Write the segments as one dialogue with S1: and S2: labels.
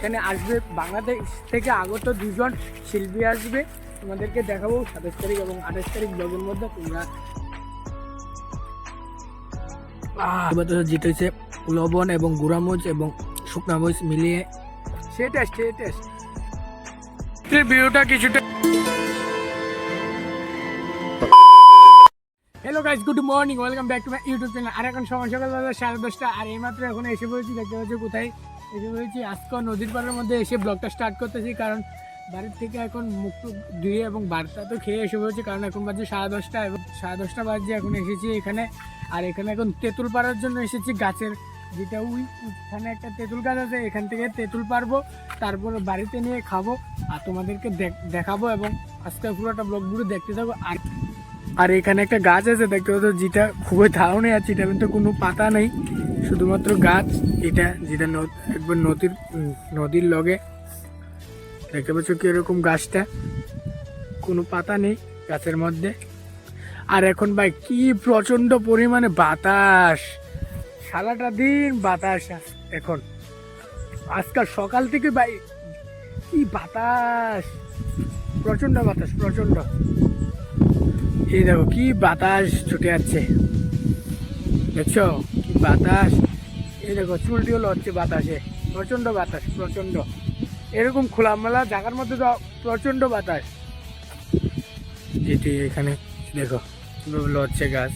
S1: এখানে আসবে। বাংলাদেশ থেকে আগত দুজন শিল্পী আসবে। তোমাদেরকে দেখাবো সাতাশ তারিখ এবং আঠাশ তারিখ ব্লগের মধ্যে তোমরা হচ্ছে লবণ এবং গুঁড়ামরিচ এবং শুকনা মরিচ মিলিয়ে। সে টেস্ট সে টেস্ট ভিডিওটা কিছুটা hello guys good morning welcome back to my YouTube channel আর এখন সময় সকাল সাড়ে দশটা, আর এইমাত্র এখন এসে পড়েছি, দেখতে পাচ্ছি কোথায়? এসে পড়েছি আজকে নদীর পাড়ের মধ্যে এসে ব্লগটা স্টার্ট করতেছি, কারণ বাড়ির থেকে এখন মুখ টুক ধুয়ে এবং বারটা তো খেয়ে এসে পড়েছি, কারণ এখন বাজে সাড়ে দশটা এবং সাড়ে দশটা বাজে এখন এসেছি এখানে। আর এখানে এখন তেঁতুল পাড়ার জন্য এসেছি গাছের, যেটা ওই ওখানে একটা তেঁতুল গাছ আছে, এখান থেকে তেঁতুল পারব তারপর বাড়িতে নিয়ে খাব, আর তোমাদেরকে দেখ- দেখাবো এবং আজকে পুরোটা ব্লগগুলো দেখতে থাকো। আর আর এখানে একটা গাছ আছে, দেখতে পাচ্ছ, যেটা খুবই ধারণে আছে এটা কিন্তু কোনো পাতা নেই। শুধুমাত্র গাছ, এটা যেটা একবার নদীর নদীর লগে দেখতে পাচ্ছ কীরকম গাছটা। কোনো পাতা নেই গাছের মধ্যে। আর এখন ভাই কি প্রচণ্ড পরিমাণে বাতাস। সারাটা দিন বাতাস এখন। আজকাল সকাল থেকে ভাই কি বাতাস। প্রচণ্ড বাতাস প্রচণ্ড এই দেখো কি বাতাস ছুটে যাচ্ছে দেখছ? বাতাস। এই দেখো, চুলটিও লড়ছে বাতাসে। প্রচণ্ড বাতাস প্রচণ্ড এরকম খোলামেলা জায়গার মধ্যে তো প্রচণ্ড বাতাস। যেটি এখানে, দেখো লড়ছে গাছ।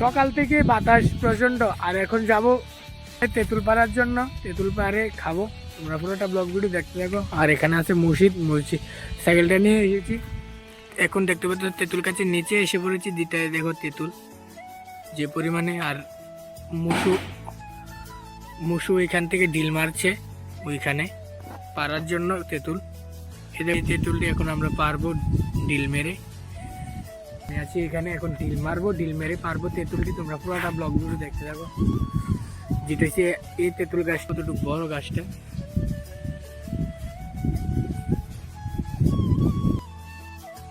S1: সকাল থেকে বাতাস প্রচণ্ড আর এখন যাব তেঁতুল পাড়ার জন্য। তেঁতুল পাড়ে খাব। তোমরা পুরোটা ব্লগ ভিডিও দেখতে থাকো। আর এখানে আছে মসজিদ। মসজিদ সাইকেলটা নিয়ে এসেছি। এখন দেখতে পাচ্ছ তেঁতুল গাছের নিচে এসে পড়েছি। দিটায় দেখো তেঁতুল। যে পরিমাণে আর মুসু মুসু এখান থেকে ডিল মারছে ওইখানে পারার জন্য তেঁতুল। এদের এই তেঁতুলটি এখন আমরা পারব ডিল মেরে। আছি এখানে, এখন ডিল মারবো, ডিল মেরে পারব তেঁতুলটি। তোমরা পুরোটা ব্লগগুলো দেখতে থাকো। হচ্ছে এই তেঁতুল গাছটা কতটুকু বড় গাছটা।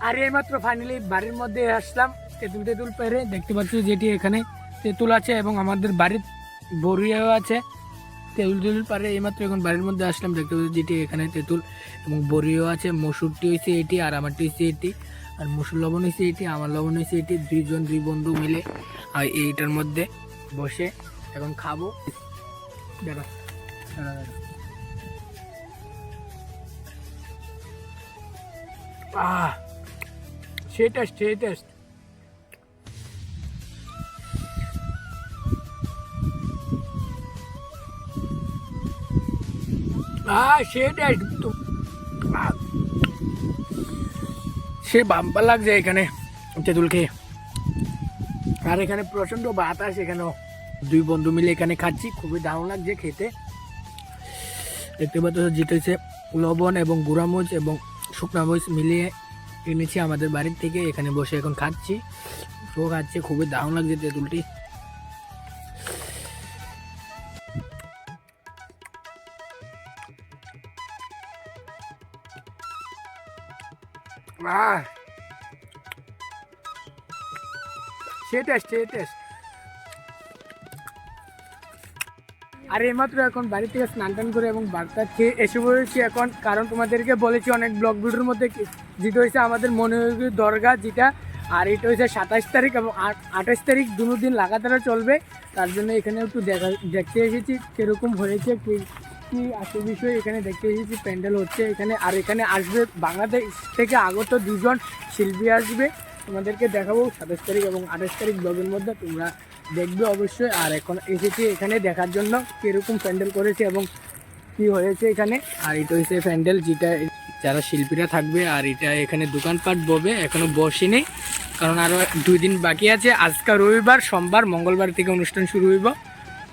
S1: আর এইমাত্র ফাইনালি বাড়ির মধ্যে আসলাম। তেঁতুল তেঁতুল পেরে দেখতে পাচ্ছ যেটি এখানে তেঁতুল আছে এবং আমাদের বাড়ির বড়িয়াও আছে। তেঁতুল তেঁতুল পারে এইমাত্র এখন বাড়ির মধ্যে আসলাম, দেখতে পাচ্ছি যেটি এখানে তেঁতুল এবং বড়িও আছে। মসুরটি হয়েছে এটি, আর আমারটি হয়েছে এটি, আর মসুর লবণ হয়েছে এটি, আমার লবণ হয়েছে এটি। দুইজন দুই বন্ধু মিলে আর এইটার মধ্যে বসে এখন খাব। দাঁড়া আহ! সেই সেই সে বাম্পা লাগছে এখানে তেঁতুল খেয়ে আর এখানে প্রচণ্ড বাতাস এখানেও দুই বন্ধু মিলে এখানে খাচ্ছি, খুবই দারুণ লাগছে খেতে। দেখতে পাচ্ছ হচ্ছে লবণ এবং গুঁড়ামরিচ এবং শুকনা মরিচ মিলিয়ে এনেছি আমাদের বাড়ির থেকে, এখানে বসে এখন খাচ্ছি। তো খাচ্ছে, খুবই দারুণ লাগছে তেঁতুলটি। আহ। সে টেস্ট আর এখন বাড়ি থেকে স্নান টান করে এবং বার্তা খেয়ে এসে পড়েছি এখন। কারণ তোমাদেরকে বলেছি, অনেক ব্লগ ভিডিওর মধ্যে যেটা হয়েছে আমাদের মনোযোগী দরগা যেটা, আর এটা হয়েছে সাতাশ তারিখ এবং আঠাশ তারিখ দুটো দিন লাগাতার চলবে। তার জন্য এখানে একটু দেখা দেখতে এসেছি, কীরকম হয়েছে কি আছে বিষয় এখানে দেখতে এসেছি প্যান্ডেল হচ্ছে এখানে। আর এখানে আসবে বাংলাদেশ থেকে আগত দুজন শিল্পী আসবে। তোমাদেরকে দেখাবো সাতাশ তারিখ এবং আঠাশ তারিখ ব্লগের মধ্যে তোমরা দেখবে অবশ্যই। আর এখন এসেছি এখানে দেখার জন্য কীরকম প্যান্ডেল করেছে এবং কি হয়েছে এখানে। আর এটা হচ্ছে প্যান্ডেল যেটা যারা শিল্পীরা থাকবে আর এটা এখানে দোকানপাট ববে, এখনও বসেনি। কারণ আরও দুই দিন বাকি আছে। আজকে রবিবার, সোমবার, মঙ্গলবার থেকে অনুষ্ঠান শুরু হইব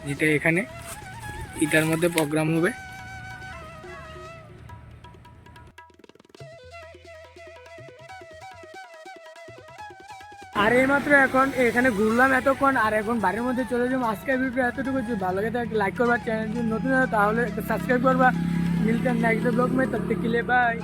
S1: যেটা এখানে। ঈদের মধ্যে প্রোগ্রাম হবে। আর এইমাত্র এখন এখানে ঘুরলাম এতক্ষণ, আর এখন বাড়ির মধ্যে চলে যাব। আজকে ভিডিও এতটুকু। যদি ভালো লাগে, তাহলে লাইক করবা চ্যানেল নতুন তাহলে সাবস্ক্রাইব করবা। মিলতে নেক্সট ব্লগ মেয়ে তব তক বাই